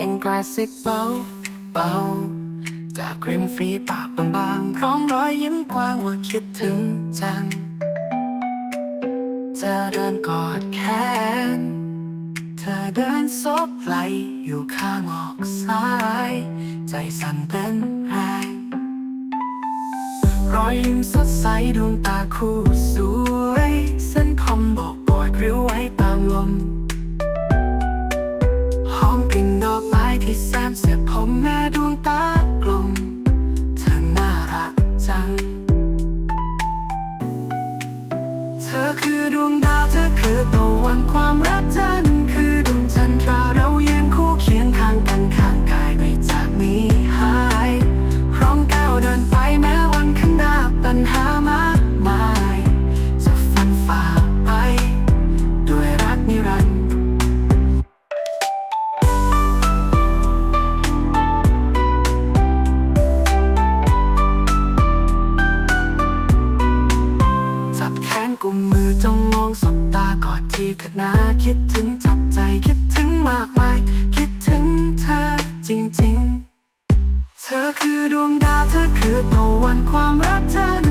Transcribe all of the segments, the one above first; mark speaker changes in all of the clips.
Speaker 1: สิบเบาเบาจากริมฝีปากบางๆพร้อมรอยยิ้มกว้างว่าคิดถึงจังจะเดินกอดแขน เธอเดินซบไหลอยู่ข้างออกซ้าย ใจสั่นเต้นแรงรอยยิ้มสดใสดวงตาคู่สวยเส้นผมบอกบอยริ้วไว้ตามลมหอมกลิ่น ที่แซมเสียผมแม่ กุมมือจ้องมองสบตากอดที่ขนาคิดถึงจับใจคิดถึงมากมาย คิดถึงเธอจริงๆ เธอคือดวงดาวเธอคือตะวันความรักเธอ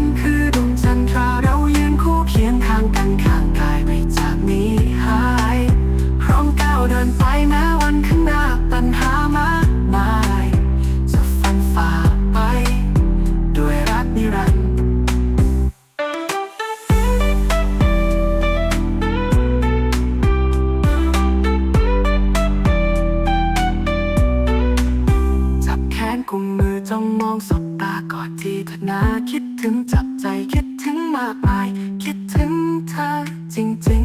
Speaker 1: าคิดถึงจับใจคิดถึงมากมาย คิดถึงเธอจริง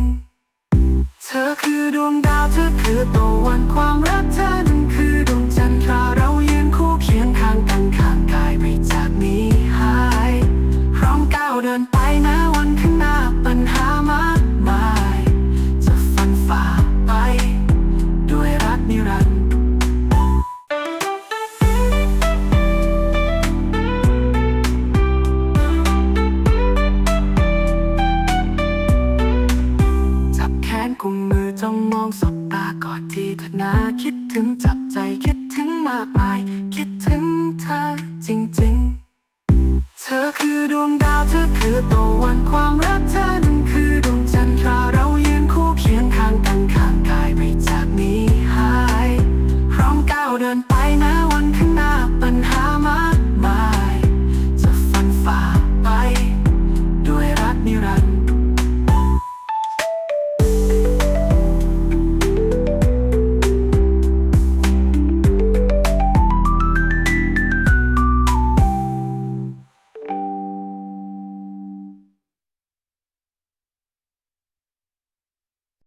Speaker 1: ๆ เธอคือดวงดาวเธอคือตะวันความรักเธอนั้นคือดวงจันทรา กอดที่ทนาคิดถึงจับใจคิดถึงมากมาย คิดถึงเธอจริงๆ เธอคือดวงดาวเธอคือตะวันความรักเธอนั้นคือดวงจันทราเรายืนคู่เคียงข้างกันข้างกายไปจากนี้หายพร้อมก้าวเดินไปนะวันข้างหน้าปัญหามากมาย จะฟันฝ่าไป ด้วยรักนิรันดร์